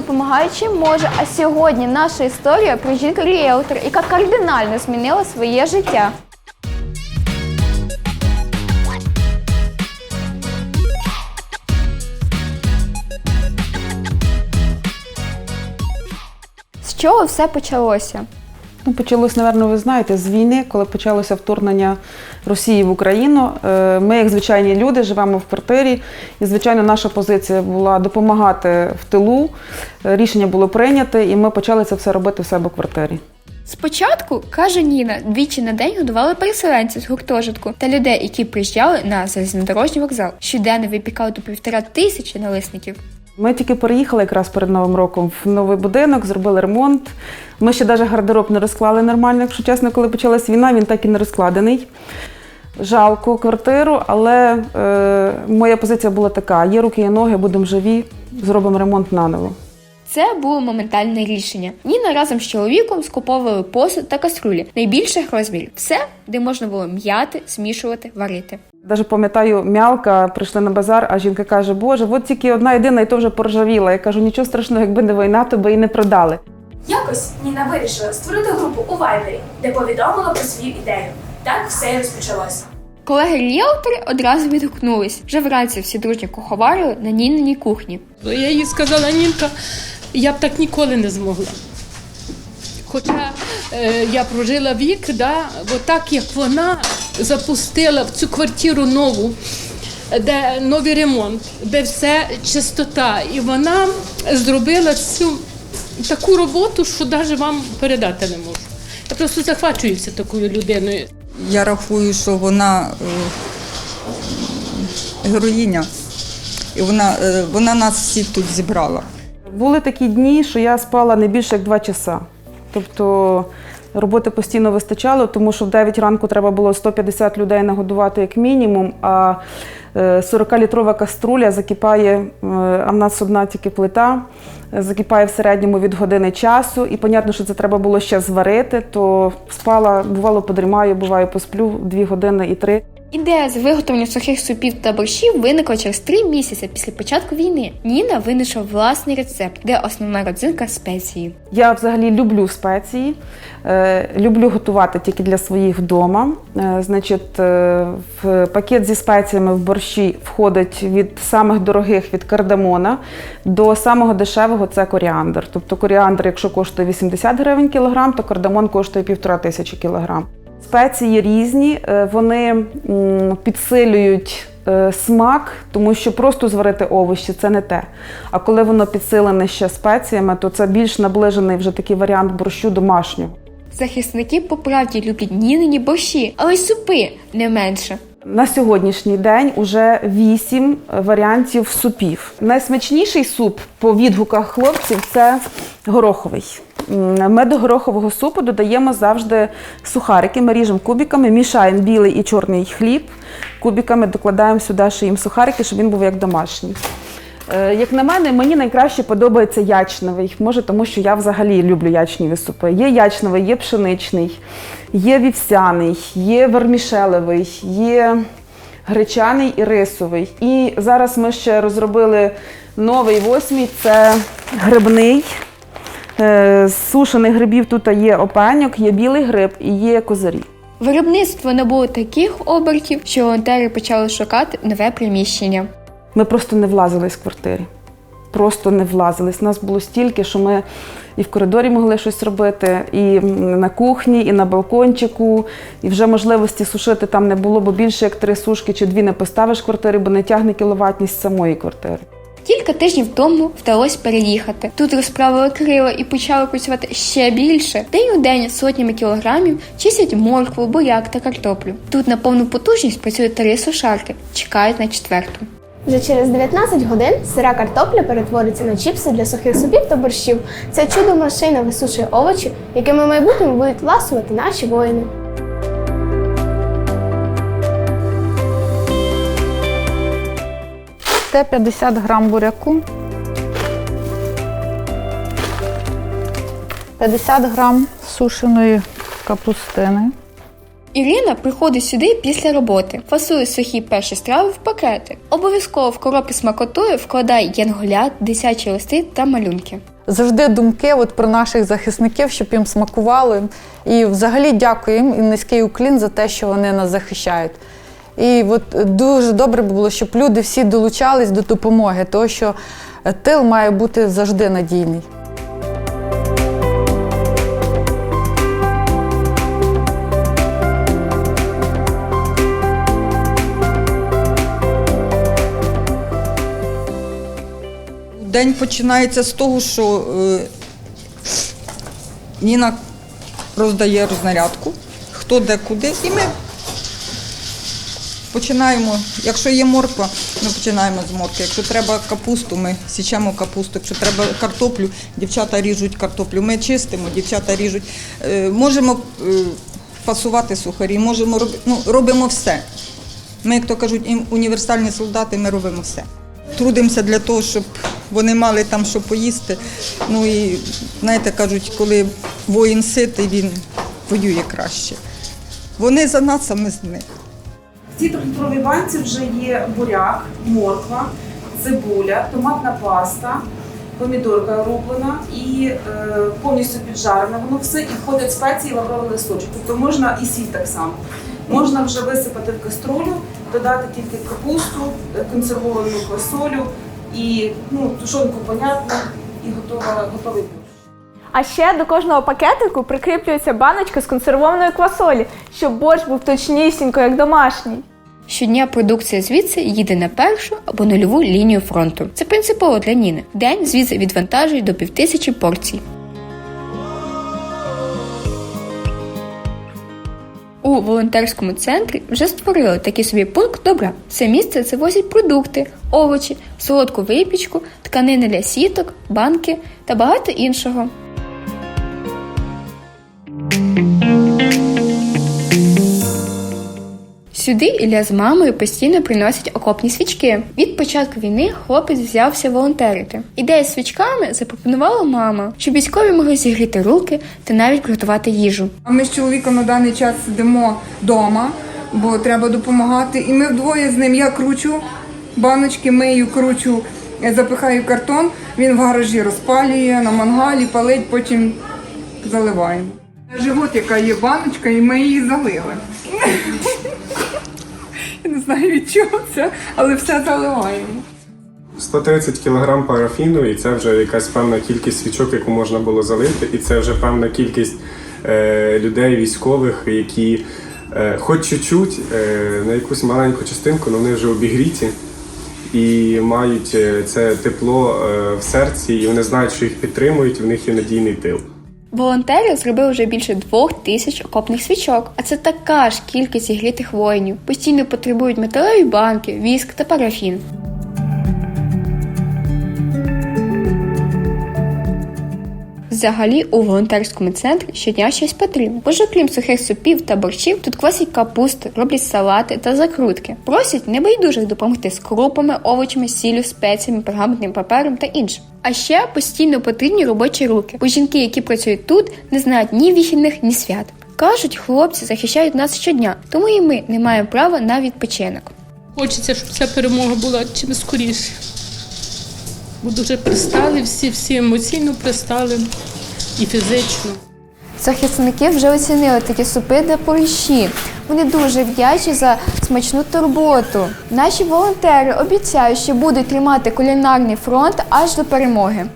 допомагає чим може. А сьогодні наша історія про жінку ріелтор, яка кардинально змінила своє життя. З чого все почалося? Ну, почалось, напевно, ви знаєте, з війни, коли почалося вторгнення Росії в Україну. Е, Ми, як звичайні люди, живемо в квартирі, і, звичайно, наша позиція була допомагати в тилу. Е, Рішення було прийнято, і ми почали це все робити в себе в квартирі. Спочатку, каже Ніна, двічі на день годували переселенців з гуртожитку та людей, які приїжджали на залізнодорожній вокзал. Щоденно випікали до півтора тисячі налисників. Ми тільки переїхали якраз перед Новим роком в новий будинок, зробили ремонт. Ми ще навіть гардероб не розклали нормально, якщо чесно, коли почалась війна, він так і не розкладений. Жалко квартиру, але е, моя позиція була така: є руки, є ноги, будемо живі, зробимо ремонт наново. Це було моментальне рішення. Ніна разом з чоловіком скуповували посуд та каструлі найбільших розмірів. Все, де можна було м'яти, змішувати, варити. Даже пам'ятаю, м'ялка прийшли на базар, а жінка каже: Боже, от тільки одна єдина, і то вже поржавіла. Я кажу, нічого страшного, якби не війна, то би і не продали. Якось Ніна вирішила створити групу у Вайбері, де повідомила про свою ідею. Так все і розпочалося. Колеги ріелтори одразу відгукнулись. Вже вранці всі дружньо куховарили на Ніниній кухні. Я їй сказала, Нінка, я б так ніколи не змогла. Хоча е, я прожила вік, да, бо так як вона запустила в цю квартиру нову, де новий ремонт, де все чистота, і вона зробила цю таку роботу, що навіть вам передати не можу. Я просто захвачуюся такою людиною. Я рахую, що вона е, героїня, і вона, е, вона нас всіх тут зібрала. Були такі дні, що я спала не більше як два часа. Тобто роботи постійно вистачало, тому що в 9 ранку треба було 150 людей нагодувати як мінімум, а е, 40-літрова каструля закипає, е, а в нас одна тільки плита, е, закипає в середньому від години часу. І понятно, що це треба було ще зварити, то спала, бувало, подрімаю, буваю, посплю 2 години і 3. Ідея з виготовлення сухих супів та борщів виникла через три місяці після початку війни. Ніна винайшла власний рецепт, де основна родзинка спеції. Я взагалі люблю спеції, е, люблю готувати тільки для своїх вдома. Е, значить, е, в пакет зі спеціями в борщі входить від самих дорогих від кардамона до самого дешевого це коріандр. Тобто коріандр, якщо коштує 80 гривень кілограм, то кардамон коштує півтора тисячі кілограм. Спеції різні, е, вони підсилюють е, смак, тому що просто зварити овочі це не те. А коли воно підсилене ще спеціями, то це більш наближений вже такий варіант борщу домашнього. Захисники по правді люблять нінині борщі, але й супи не менше. На сьогоднішній день уже вісім варіантів супів. Найсмачніший суп по відгуках хлопців це гороховий. М, Ми до горохового супу додаємо завжди сухарики. Ми ріжемо кубиками, мішаємо білий і чорний хліб. Кубиками докладаємо сюди ще їм сухарики, щоб він був як домашній. Е, Як на мене, мені найкраще подобається ячновий. Може, тому що я взагалі люблю ячневі супи. Є ячновий, є пшеничний, є вівсяний, є вермішелевий, є гречаний і рисовий. І зараз ми ще розробили новий восьмий це грибний. Е, З сушених грибів тут є опеньок, є білий гриб і є козирі. Виробництво набуло таких обертів, що волонтери почали шукати нове приміщення. Ми просто не влазились в квартирі. Просто не влазились. Нас було стільки, що ми і в коридорі могли щось робити, і на кухні, і на балкончику. І вже можливості сушити там не було, бо більше як три сушки чи дві не поставиш в квартирі, бо не тягне кіловатність самої квартири. Кілька тижнів тому вдалося переїхати. Тут розправили крила і почали працювати ще більше. День у день сотнями кілограмів чистять моркву, буряк та картоплю. Тут на повну потужність працюють три сушарки, чекають на четверту. Вже через 19 годин сира картопля перетвориться на чіпси для сухих супів та борщів. Ця чудо машина висушує овочі, якими в майбутньому будуть ласувати наші воїни. Це 50 грам буряку, 50 грам сушеної капустини, Ірина приходить сюди після роботи, фасує сухі перші страви в пакети. Обов'язково в коробки смакотою вкладає янголят, дитячі листи та малюнки. Завжди думки от про наших захисників, щоб їм смакували. І взагалі дякую їм і низький уклін за те, що вони нас захищають. І от дуже добре було, щоб люди всі долучались до допомоги, тому що тил має бути завжди надійний. День починається з того, що е, Ніна роздає рознарядку, хто де куди, і ми починаємо. Якщо є морква, ми починаємо з моркви. Якщо треба капусту, ми січемо капусту. Якщо треба картоплю, дівчата ріжуть картоплю. Ми чистимо, дівчата ріжуть. Е, можемо е, фасувати сухарі, можемо робити, ну, робимо все. Ми, як то кажуть, універсальні солдати, ми робимо все. Трудимося для того, щоб вони мали там що поїсти. Ну і знаєте, кажуть, коли воїн ситий, він воює краще. Вони за нас, а ми з них. Цій банці вже є буряк, морква, цибуля, томатна паста, помідорка рублена і е, повністю піджарена. Воно все і входять спеції лавровий листочок. Тобто можна і сіль так само. Можна вже висипати в каструлю, додати тільки капусту, е, консервовану квасолю і ну, тушонку, понятно, і готова, готовий борщ. А ще до кожного пакетику прикріплюється баночка з консервованої квасолі, щоб борщ був точнісінько, як домашній. Щодня продукція звідси їде на першу або нульову лінію фронту. Це принципово для Ніни. День звідси відвантажують до півтисячі порцій. У волонтерському центрі вже створили такий собі пункт добра. Це місце це возять продукти, овочі, солодку випічку, тканини для сіток, банки та багато іншого. Сюди Ілля з мамою постійно приносять окопні свічки. Від початку війни хлопець взявся волонтерити. Ідея з свічками запропонувала мама, щоб військові могли зігріти руки та навіть приготувати їжу. А ми з чоловіком на даний час сидимо вдома, бо треба допомагати. І ми вдвоє з ним я кручу баночки, мию, кручу, е, запихаю картон. Він в гаражі розпалює на мангалі, палить, потім заливаємо. Живот, яка є баночка, і ми її залили. Знаю від чого це, але все заливаємо. 130 кг парафіну, і це вже якась певна кількість свічок, яку можна було залити, і це вже певна кількість е, людей, військових, які е, хоч чуть-чуть, е, на якусь маленьку частинку, але вони вже обігріті і мають е, це тепло е, в серці, і вони знають, що їх підтримують, в них є надійний тил. Волонтери зробили вже більше двох тисяч окопних свічок, а це така ж кількість зігрітих воїнів. Постійно потребують металеві банки, віск та парафін. Взагалі у волонтерському центрі щодня щось потрібно. Бо ж окрім сухих супів та борщів, тут квасять капусту, роблять салати та закрутки. Просять небайдужих допомогти з крупами, овочами, сіллю, спеціями, пергаментним папером та іншим. А ще постійно потрібні робочі руки, бо жінки, які працюють тут, не знають ні вихідних, ні свят. Кажуть, хлопці захищають нас щодня, тому і ми не маємо права на відпочинок. Хочеться, щоб ця перемога була чим скоріше. Бо дуже пристали, всі, всі емоційно пристали і фізично. Захисники вже оцінили такі супи для поріші. Вони дуже вдячні за смачну турботу. Наші волонтери обіцяють, що будуть тримати кулінарний фронт аж до перемоги.